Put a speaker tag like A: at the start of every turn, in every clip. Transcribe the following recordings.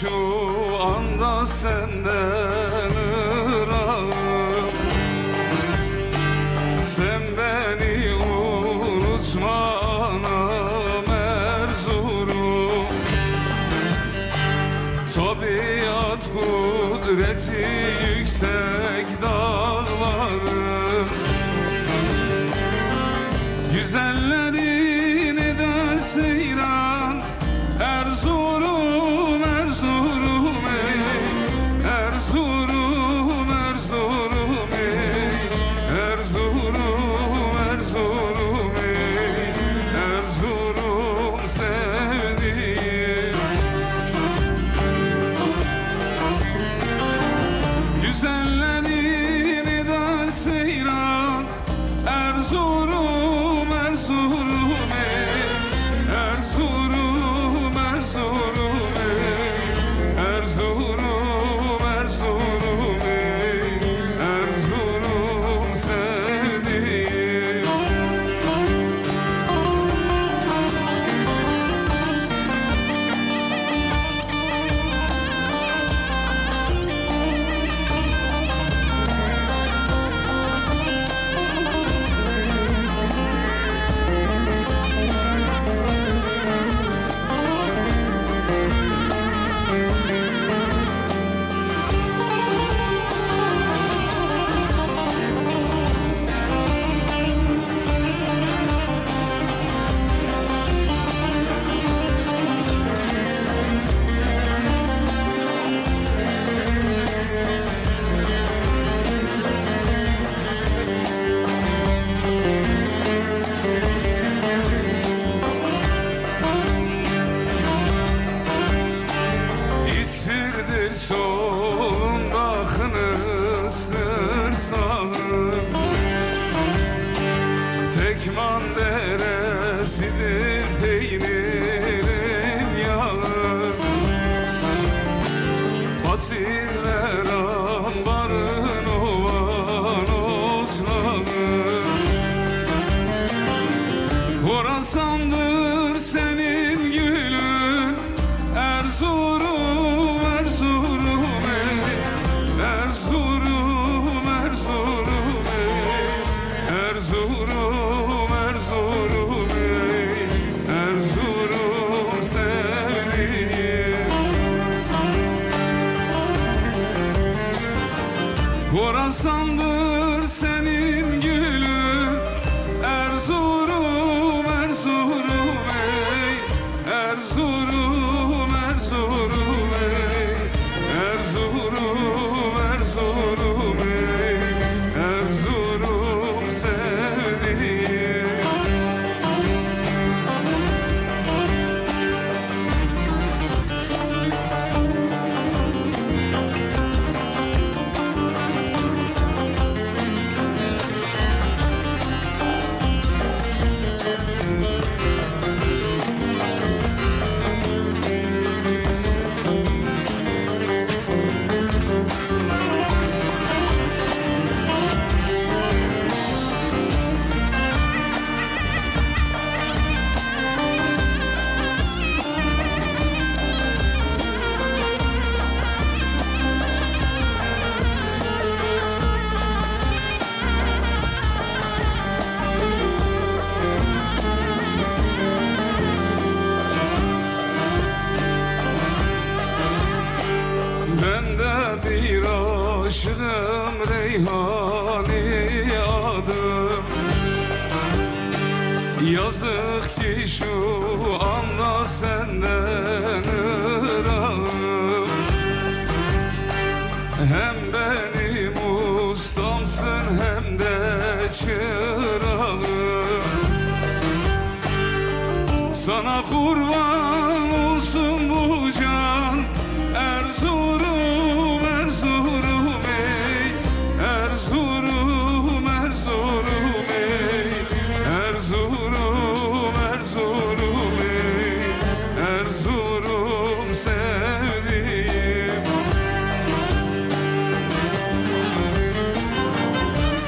A: şu anda senden ırağım Sen beni unutma anam Erzurum. Tabiat kudreti yüksek dağlarım Güzellerin der seyran Erzurum, Erzurum ey. Erzurum, Erzurum ey. Erzurum, Erzurum ey. Erzurum sevdiğim. Güzellerin der seyran Erzurum, Tekman deresidir peynirin yağı. Pasiller ambarın ovan otlağı Horasandır senin Horasandır senin gülün Reyhani adım. Yazık ki şu anda senden ırağım. Hem benim ustamsın hem de çırağım. Sana kurban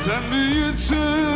A: Sen büyütün